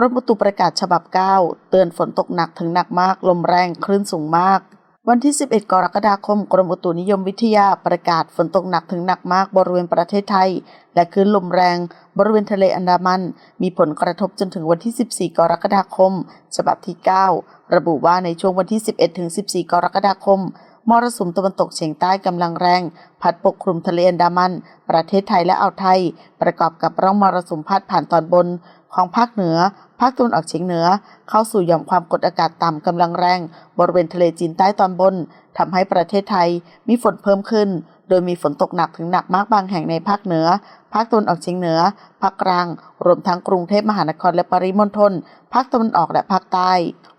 รมอุตุประกาศฉบับ 9 เตือนฝนตกหนักถึงหนักมาก ลมแรงคลื่นสูงมาก วันที่ 11 กรกฎาคม กรมอุตุนิยมวิทยาประกาศฝนตกหนักถึงหนักมากบริเวณประเทศไทย และคลื่นลมแรง บริเวณทะเลอันดามัน มีผลกระทบจนถึงวันที่ 14 กรกฎาคม ฉบับที่ 9 ระบุว่าในช่วงวันที่ 11ถึง14 กรกฎาคมมรสุมตะวันตกเฉียงใต้กำลังแรง พัดปกคลุมทะเลอันดามัน ประเทศไทยและอ่าวไทย ประกอบกับร่องมรสุมพัดผ่านตอนบน ของภาคเหนือ ภาคตะวันออกเฉียงเหนือ เข้าสู่หย่อมความกดอากาศต่ำกำลังแรง บริเวณทะเลจีนใต้ตอนบนทำให้ประเทศไทยมีฝนเพิ่มขึ้น โดยมีฝนตกหนักถึงหนักมากบางแห่งในภาคเหนือ ภาคตะวันออกเฉียงเหนือ ภาคกลาง รวมทั้งกรุงเทพมหานครและปริมณฑล ภาคตะวันออกและภาคใต้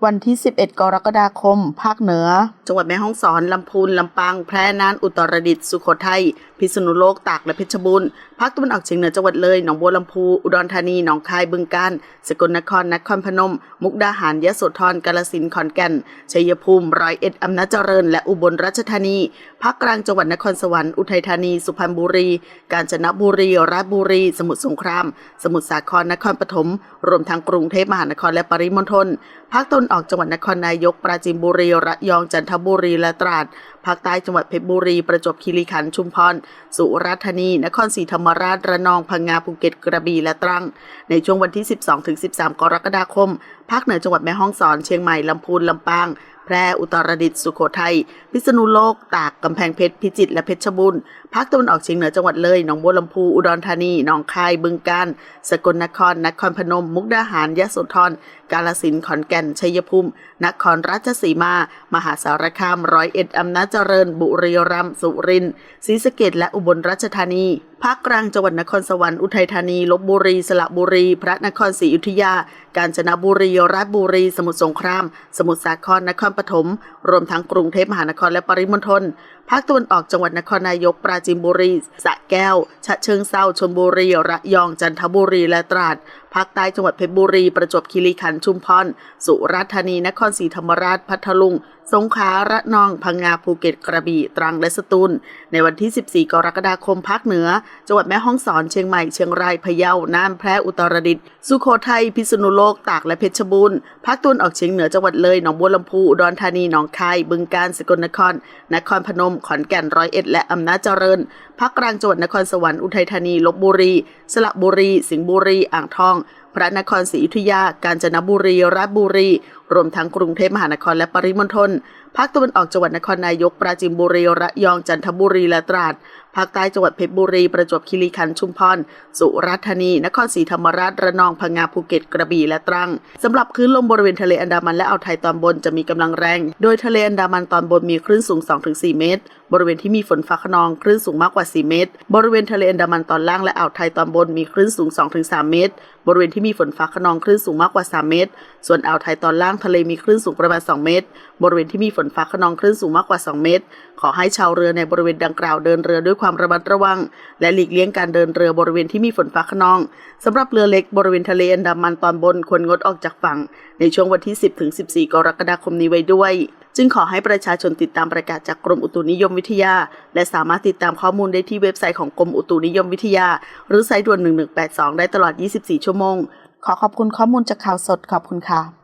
วันที่ 11 กรกฎาคม ภาคเหนือ จังหวัดแม่ฮ่องสอน ลำพูน ลำปาง แพร่น่าน อุตรดิตถ์ สุโขทัย พิษณุโลก ตาก และเพชรบูรณ์ ภาคตะวันออกเฉียงเหนือจังหวัดเลย หนองบัวลำพู อุดรธานี หนองคาย บึงกาฬ สกลนคร นครพนม มุกดาหาร ยะโสธร กาฬสินธุ์ ขอนแก่น ชัยภูมิ ร้อยเอ็ด อำนาจเจริญ และอุบลราชธานี ภาคกลางจังหวัดนครสวรรค์ อุทัยธานี สุพรรณบุรี กาญจนบุรีราชบุรี สมุทรสงคราม สมุทรสาครนครปฐมรวมทั้งกรุงเทพมหานครและปริมณฑลภาคตะวันออกจังหวัดนครนายก ปราจีนบุรีระยองจันทบุรีและตราดภาคใต้จังหวัดเพชรบุรี ประจวบคีรีขันธ์ชุมพรสุราษฎร์ธานี นครศรีธรรมราชระนองพังงาภูเก็ตกระบี่และตรัง ในช่วงวันที่ 12-13 กรกฎาคม ภาคเหนือจังหวัดแม่ฮ่องสอนเชียงใหม่ลำพูนลำปางแพร่อุตรดิตถ์สุโขทัยพิษณุโลก ตากกำแพงเพชรพิจิตรและเพชรบูรณ์ภาคตะวันออกเฉียงเหนือจังหวัดเลยหนองบัวลำพูอุดรธานีหนองคายบึงกาฬสกลนครนครพนม มุกดาหารยะโสธร กาฬสินขอนแก่น ชัยภูมิ นครราชสีมา มหาสารคาม ร้อยเอ็ดอำนาจเจริญ บุรีรัมย์สุรินทร์ศรีสะเกษและอุบลราชธานี ภาคกลางจังหวัดนครสวรรค์ อุทัยธานี ลบบุรี สระบุรี พระนครศรีอยุธยา กาญจนบุรี ราชบุรี สมุทรสงคราม สมุทรสาคร นครปฐม รวมทั้งกรุงเทพมหานครและปริมณฑล ภาคตะวันออกจังหวัดนครนายก ปราจีนบุรี สระแก้ว ฉะเชิงเซาชลบุรี ระยอง จันทบุรี และตราด ภาคใต้จังหวัดเพชรบุรี ประจวบคีรีขันธ์ชุมพร สุราษฎร์ธานี นครศรีธรรมราช พัทลุง สงขลา ระนอง พังงา ภูเก็ต กระบี่ ตรัง และสตูล ในวันที่ 14 กรกฎาคม ภาคเหนือ จังหวัดแม่ฮ่องสอน เชียงใหม่ เชียงราย พะเยา น่าน แพร่ อุตรดิตถ์ สุโขทัย พิษณุโลก ตาก และเพชรบูรณ์ ภาคตะวันออกเฉียงเหนือ จังหวัดเลย หนองบัวลำพู อุดรธานี หนองคาย บึงกาฬ สกลนคร นครพนม ขอนแก่น ร้อยเอ็ด และอำนาจเจริญ ภาคกลาง จังหวัดนครสวรรค์ อุทัยธานี ลบบุรี สระบุรี สิงห์บุรี อ่างทอง พระนครศรีอยุธยา กาญจนบุรีราชบุรี รวมทั้งกรุงเทพมหานครและปริมณฑล ภาคตะวันออกจังหวัดนครนายก ปราจีนบุรีระยองจันทบุรีและตราด ภาคใต้จังหวัดเพชรบุรี ประจวบคีรีขันธ์ชุมพร สุราษฎร์ธานี นครศรีธรรมราช ระนอง พังงา ภูเก็ต กระบี่ และตรัง สำหรับคลื่นลมบริเวณทะเลอันดามันและอ่าวไทยตอนบนจะมีกำลังแรง โดยทะเลอันดามันตอนบนมีคลื่นสูง 2-4 เมตร บริเวณที่มีฝนฟ้าขนองคลื่นสูงมากกว่า 4 เมตร บริเวณทะเลอันดามันตอนล่างและอ่าวไทยตอนบนมีคลื่นสูง 2-3 เมตร บริเวณที่มีฝนฟ้าขนองคลื่นสูงมากกว่า 3 เมตร ส่วนอ่าวไทยตอนล่างทะเลมีคลื่นสูงประมาณ 2 เมตร บริเวณที่มีฝนนฟ้าขนองคลื่นสูงมากกว่า 2 เมตร ขอให้ชาวเรือในบริเวณดังกล่าวเดินเรือด้วยความระมัดระวัง และหลีกเลี่ยงการเดินเรือบริเวณที่มีฝนฟ้าขนองสำหรับเรือเล็กบริเวณทะเลอันดามันตอนบนควรงดออกจากฝั่ง ในช่วงวันที่ 10ถึง14 กรกฎาคมนี้ไว้ด้วย จึงขอให้ประชาชนติดตามประกาศจากกรมอุตุนิยมวิทยา และสามารถติดตามข้อมูลได้ที่เว็บไซต์ของกรมอุตุนิยมวิทยา หรือสายด่วน1182 ได้ตลอด 24 ชั่วโมง ขอขอบคุณข้อมูลจากข่าวสดขอบคุณค่ะ